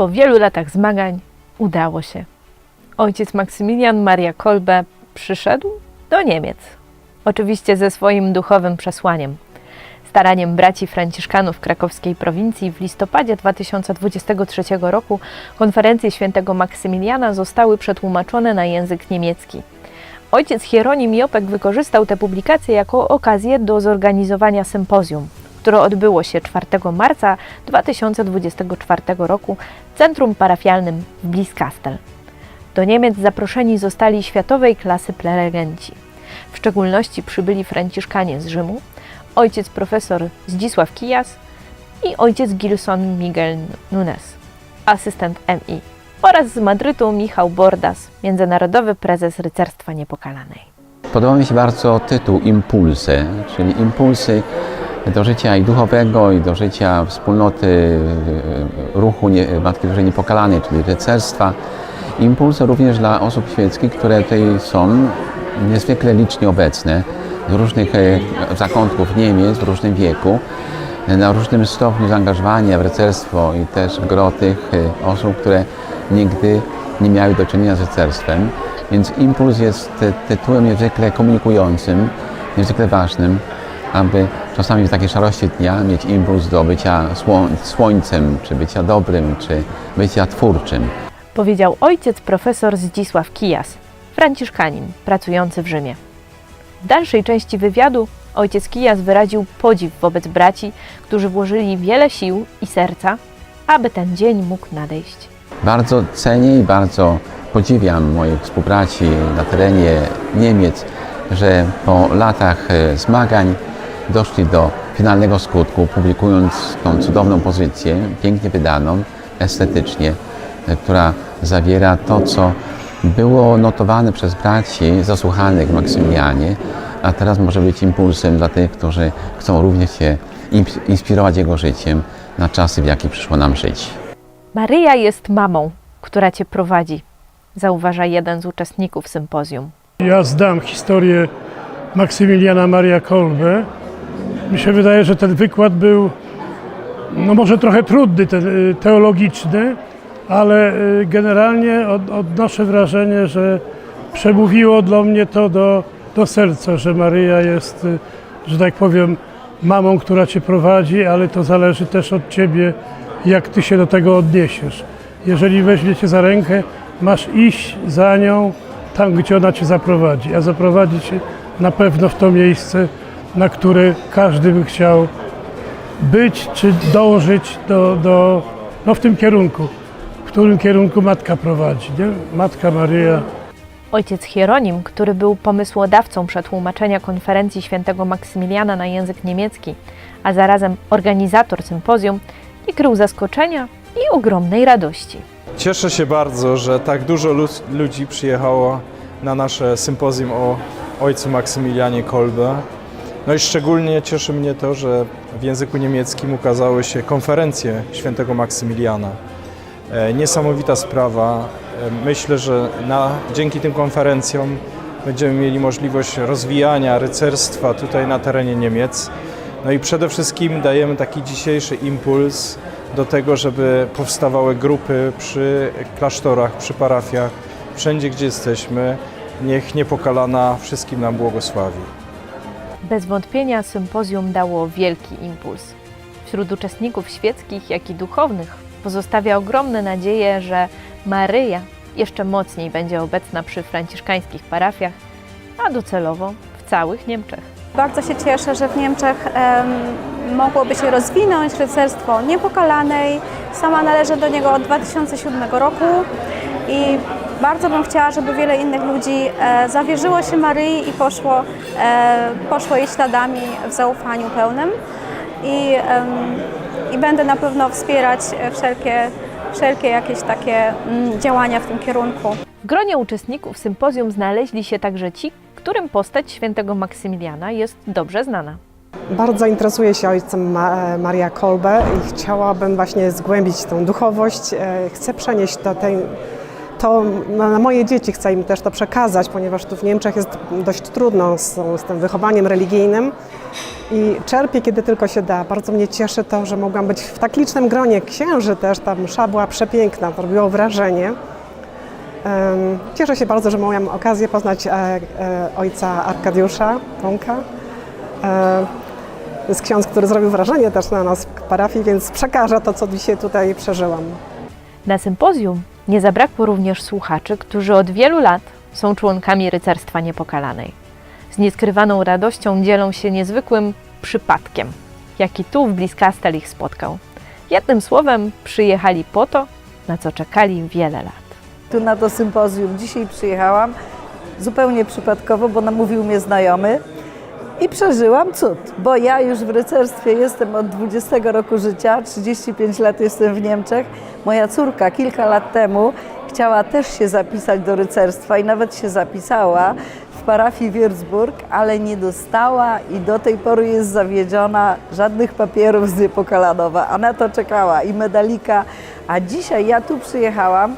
po wielu latach zmagań udało się. Ojciec Maksymilian Maria Kolbe przyszedł do Niemiec. Oczywiście ze swoim duchowym przesłaniem. Staraniem braci franciszkanów krakowskiej prowincji w listopadzie 2023 roku konferencje świętego Maksymiliana zostały przetłumaczone na język niemiecki. Ojciec Hieronim Jopek wykorzystał tę publikację jako okazję do zorganizowania sympozjum, które odbyło się 4 marca 2024 roku w centrum parafialnym w Bliskastel. Do Niemiec zaproszeni zostali światowej klasy prelegenci. W szczególności przybyli Franciszkanie z Rzymu, ojciec profesor Zdzisław Kijas i ojciec Gilson Miguel Nunes, asystent MI, oraz z Madrytu Michał Bordas, międzynarodowy prezes Rycerstwa Niepokalanej. Podoba mi się bardzo tytuł Impulsy, czyli impulsy do życia i duchowego, i do życia wspólnoty e, ruchu nie, Matki Bożej Niepokalanej, czyli rycerstwa. Impulsy również dla osób świeckich, które tutaj są niezwykle licznie obecne z różnych e, zakątków Niemiec w różnym wieku, na różnym stopniu zaangażowania w rycerstwo i też gro tych osób, które nigdy nie miały do czynienia z rycerstwem. Więc impuls jest ty- tytułem niezwykle komunikującym, niezwykle ważnym, aby czasami w takiej szarości dnia mieć impuls do bycia sło- słońcem, czy bycia dobrym, czy bycia twórczym. Powiedział ojciec profesor Zdzisław Kijas, franciszkanin pracujący w Rzymie. W dalszej części wywiadu ojciec Kijas wyraził podziw wobec braci, którzy włożyli wiele sił i serca, aby ten dzień mógł nadejść. Bardzo cenię i bardzo podziwiam moich współbraci na terenie Niemiec, że po latach e, zmagań doszli do finalnego skutku, publikując tą cudowną pozycję, pięknie wydaną, estetycznie, e, która zawiera to, co było notowane przez braci zasłuchanych w Maksymilianie, a teraz może być impulsem dla tych, którzy chcą również się ins- inspirować jego życiem na czasy, w jakich przyszło nam żyć. Maryja jest mamą, która cię prowadzi, zauważa jeden z uczestników sympozjum. Ja zdam historię Maksymiliana Maria Kolbe. Mi się wydaje, że ten wykład był no może trochę trudny, y, teologiczny, ale y, generalnie od, odnoszę wrażenie, że przemówiło dla mnie to do, do serca, że Maryja jest, y, że tak powiem, mamą, która Cię prowadzi, ale to zależy też od Ciebie, jak Ty się do tego odniesiesz. Jeżeli weźmie Cię za rękę, masz iść za nią tam, gdzie ona Cię zaprowadzi, a zaprowadzi Cię na pewno w to miejsce, na które każdy by chciał być czy dążyć do, do no w tym kierunku, w którym kierunku Matka prowadzi, nie? Matka Maryja. Ojciec Hieronim, który był pomysłodawcą przetłumaczenia konferencji świętego Maksymiliana na język niemiecki, a zarazem organizator sympozjum, nie krył zaskoczenia i ogromnej radości. Cieszę się bardzo, że tak dużo lud- ludzi przyjechało na nasze sympozjum o ojcu Maksymilianie Kolbe. No i szczególnie cieszy mnie to, że w języku niemieckim ukazały się konferencje świętego Maksymiliana. E, Niesamowita sprawa. E, Myślę, że na, dzięki tym konferencjom będziemy mieli możliwość rozwijania rycerstwa tutaj na terenie Niemiec. No i przede wszystkim dajemy taki dzisiejszy impuls do tego, żeby powstawały grupy przy klasztorach, przy parafiach, wszędzie gdzie jesteśmy. Niech niepokalana wszystkim nam błogosławi. Bez wątpienia sympozjum dało wielki impuls. Wśród uczestników świeckich, jak i duchownych pozostawia ogromne nadzieje, że Maryja jeszcze mocniej będzie obecna przy franciszkańskich parafiach, a docelowo w całych Niemczech. Bardzo się cieszę, że w Niemczech em, mogłoby się rozwinąć rycerstwo niepokalanej. Sama należę do niego od 2007 roku i bardzo bym chciała, żeby wiele innych ludzi e, zawierzyło się Maryi i poszło, e, poszło jej śladami w zaufaniu pełnym. I, i będę na pewno wspierać wszelkie, wszelkie jakieś takie mm, działania w tym kierunku. W gronie uczestników sympozjum znaleźli się także ci, którym postać świętego Maksymiliana jest dobrze znana. Bardzo interesuję się ojcem Ma- Maria Kolbe i chciałabym właśnie zgłębić tą duchowość. E, Chcę przenieść to, tej, to na moje dzieci, chcę im też to przekazać, ponieważ tu w Niemczech jest dość trudno z, z tym wychowaniem religijnym. i czerpię, kiedy tylko się da. Bardzo mnie cieszy to, że mogłam być w tak licznym gronie księży też. Ta msza była przepiękna, to robiło wrażenie. Cieszę się bardzo, że miałam okazję poznać e, e, ojca Arkadiusza Wąka. E, To jest ksiądz, który zrobił wrażenie też na nas w parafii, więc przekażę to, co dzisiaj tutaj przeżyłam. Na sympozjum nie zabrakło również słuchaczy, którzy od wielu lat są członkami rycerstwa niepokalanej. Z nieskrywaną radością dzielą się niezwykłym przypadkiem, jaki tu w Bliskastel ich spotkał. Jednym słowem, przyjechali po to, na co czekali wiele lat. Tu na to sympozjum dzisiaj przyjechałam zupełnie przypadkowo, bo namówił mnie znajomy i przeżyłam cud, bo ja już w rycerstwie jestem od 20 roku życia, 35 lat jestem w Niemczech. Moja córka kilka lat temu chciała też się zapisać do rycerstwa i nawet się zapisała w parafii Würzburg, ale nie dostała i do tej pory jest zawiedziona, żadnych papierów z Niepokalanowa, a na to czekała i medalika. A dzisiaj ja tu przyjechałam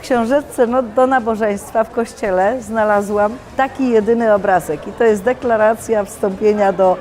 w książeczce no, do nabożeństwa w kościele znalazłam taki jedyny obrazek i to jest deklaracja wstąpienia do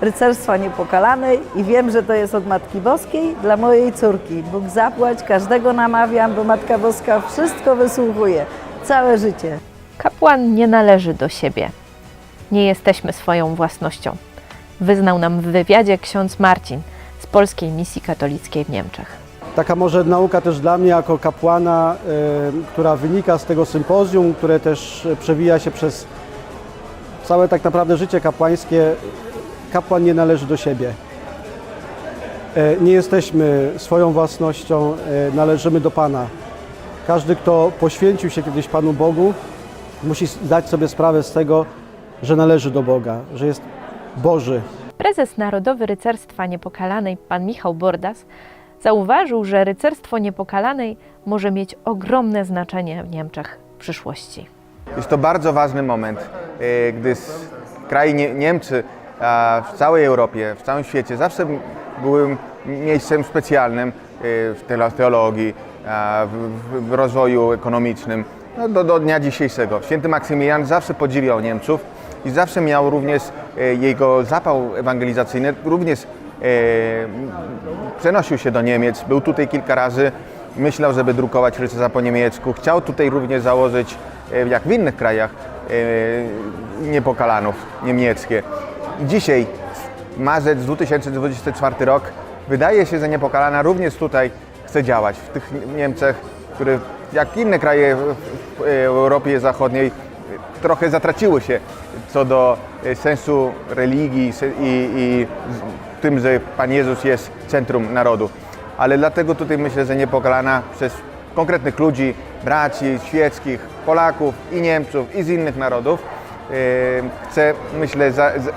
rycerstwa niepokalanej i wiem, że to jest od Matki Boskiej dla mojej córki. Bóg zapłać, każdego namawiam, bo Matka Boska wszystko wysłuchuje, całe życie. Kapłan nie należy do siebie. Nie jesteśmy swoją własnością. Wyznał nam w wywiadzie ksiądz Marcin z Polskiej Misji Katolickiej w Niemczech. Taka może nauka też dla mnie jako kapłana, e, która wynika z tego sympozjum, które też przewija się przez całe tak naprawdę życie kapłańskie. Kapłan nie należy do siebie. E, nie jesteśmy swoją własnością, e, należymy do Pana. Każdy, kto poświęcił się kiedyś Panu Bogu, musi zdać sobie sprawę z tego, że należy do Boga, że jest Boży. Prezes Narodowy Rycerstwa Niepokalanej, pan Michał Bordas, zauważył, że rycerstwo niepokalanej może mieć ogromne znaczenie w Niemczech w przyszłości. Jest to bardzo ważny moment, e, gdy Nie- Niemcy w całej Europie, w całym świecie zawsze były miejscem specjalnym e, w teologii, w, rozwoju ekonomicznym no, do, do dnia dzisiejszego. Święty Maksymilian zawsze podziwiał Niemców i zawsze miał również e, jego zapał ewangelizacyjny, również przenosił się do Niemiec, był tutaj kilka razy, myślał, żeby drukować rycerza po niemiecku. Chciał tutaj również założyć, e, jak w innych krajach, e, niepokalanów niemieckie. Dzisiaj, marzec 2024 rok, wydaje się, że niepokalana również tutaj chce działać, w tych Niemczech, które jak inne kraje w Europie Zachodniej trochę zatraciły się co do e, sensu religii i, i tym, że Pan Jezus jest centrum narodu. Ale dlatego tutaj myślę, że niepokalana przez konkretnych ludzi, braci świeckich, Polaków i Niemców i z innych narodów e, chce, myślę,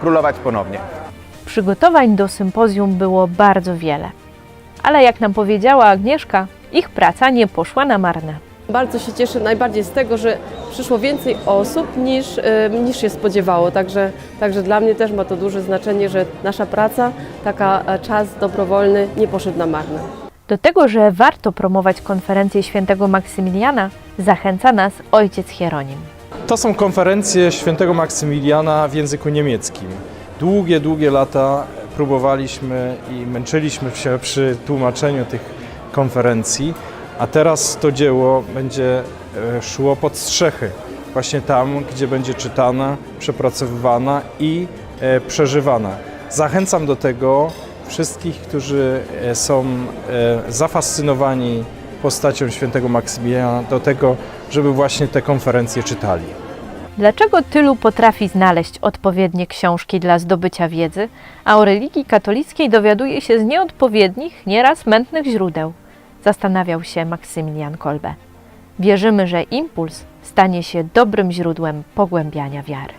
królować ponownie. Przygotowań do sympozjum było bardzo wiele. Ale jak nam powiedziała Agnieszka, ich praca nie poszła na marne. Bardzo się cieszę najbardziej z tego, że przyszło więcej osób niż, e, niż się spodziewało. Także, także dla mnie też ma to duże znaczenie, że nasza praca, taka e, czas dobrowolny nie poszedł na marne. Do tego, że warto promować konferencję świętego Maksymiliana, zachęca nas ojciec Hieronim. To są konferencje świętego Maksymiliana w języku niemieckim. Długie, długie lata próbowaliśmy i męczyliśmy się przy tłumaczeniu tych konferencji, a teraz to dzieło będzie e, szło pod strzechy, właśnie tam, gdzie będzie czytana, przepracowywana i e, przeżywana. Zachęcam do tego wszystkich, którzy e, są zafascynowani postacią świętego Maksymiliana, do tego, żeby właśnie te konferencje czytali. Dlaczego tylu potrafi znaleźć odpowiednie książki dla zdobycia wiedzy, a o religii katolickiej dowiaduje się z nieodpowiednich, nieraz mętnych źródeł? Zastanawiał się Maksymilian Kolbe. Wierzymy, że impuls stanie się dobrym źródłem pogłębiania wiary.